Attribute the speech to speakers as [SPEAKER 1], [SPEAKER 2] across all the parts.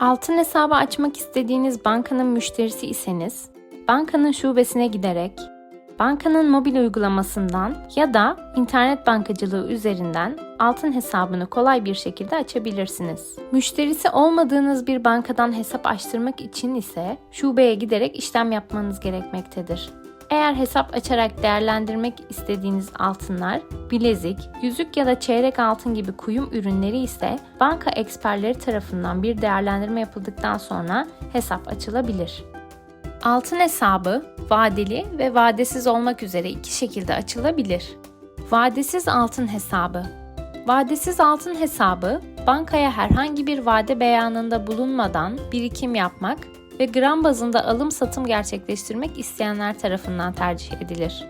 [SPEAKER 1] Altın hesabı açmak istediğiniz bankanın müşterisi iseniz, bankanın şubesine giderek, bankanın mobil uygulamasından ya da internet bankacılığı üzerinden altın hesabını kolay bir şekilde açabilirsiniz. Müşterisi olmadığınız bir bankadan hesap açtırmak için ise şubeye giderek işlem yapmanız gerekmektedir. Eğer hesap açarak değerlendirmek istediğiniz altınlar, bilezik, yüzük ya da çeyrek altın gibi kuyum ürünleri ise banka eksperleri tarafından bir değerlendirme yapıldıktan sonra hesap açılabilir. Altın hesabı vadeli ve vadesiz olmak üzere iki şekilde açılabilir. Vadesiz altın hesabı Vadesiz altın hesabı, bankaya herhangi bir vade beyanında bulunmadan birikim yapmak ve gram bazında alım satım gerçekleştirmek isteyenler tarafından tercih edilir.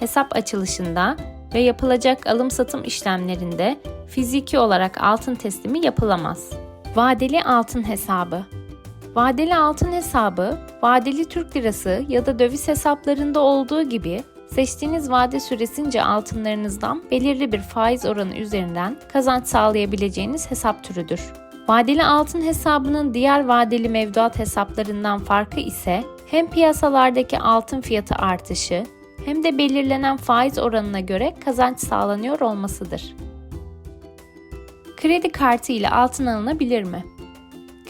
[SPEAKER 1] Hesap açılışında ve yapılacak alım satım işlemlerinde fiziki olarak altın teslimi yapılamaz. Vadeli altın hesabı Vadeli altın hesabı, vadeli Türk lirası ya da döviz hesaplarında olduğu gibi seçtiğiniz vade süresince altınlarınızdan belirli bir faiz oranı üzerinden kazanç sağlayabileceğiniz hesap türüdür. Vadeli altın hesabının diğer vadeli mevduat hesaplarından farkı ise hem piyasalardaki altın fiyatı artışı hem de belirlenen faiz oranına göre kazanç sağlanıyor olmasıdır. Kredi kartı ile altın alınabilir mi?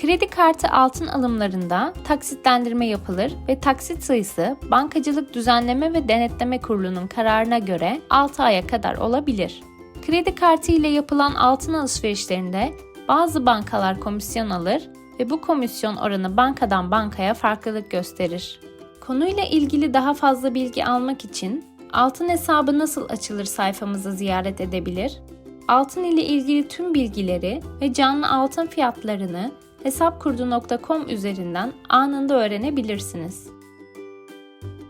[SPEAKER 1] Kredi kartı altın alımlarında taksitlendirme yapılır ve taksit sayısı Bankacılık Düzenleme ve Denetleme Kurulu'nun kararına göre 6 aya kadar olabilir. Kredi kartı ile yapılan altın alışverişlerinde bazı bankalar komisyon alır ve bu komisyon oranı bankadan bankaya farklılık gösterir. Konuyla ilgili daha fazla bilgi almak için altın hesabı nasıl açılır sayfamızı ziyaret edebilir. Altın ile ilgili tüm bilgileri ve canlı altın fiyatlarını hesapkurdu.com üzerinden anında öğrenebilirsiniz.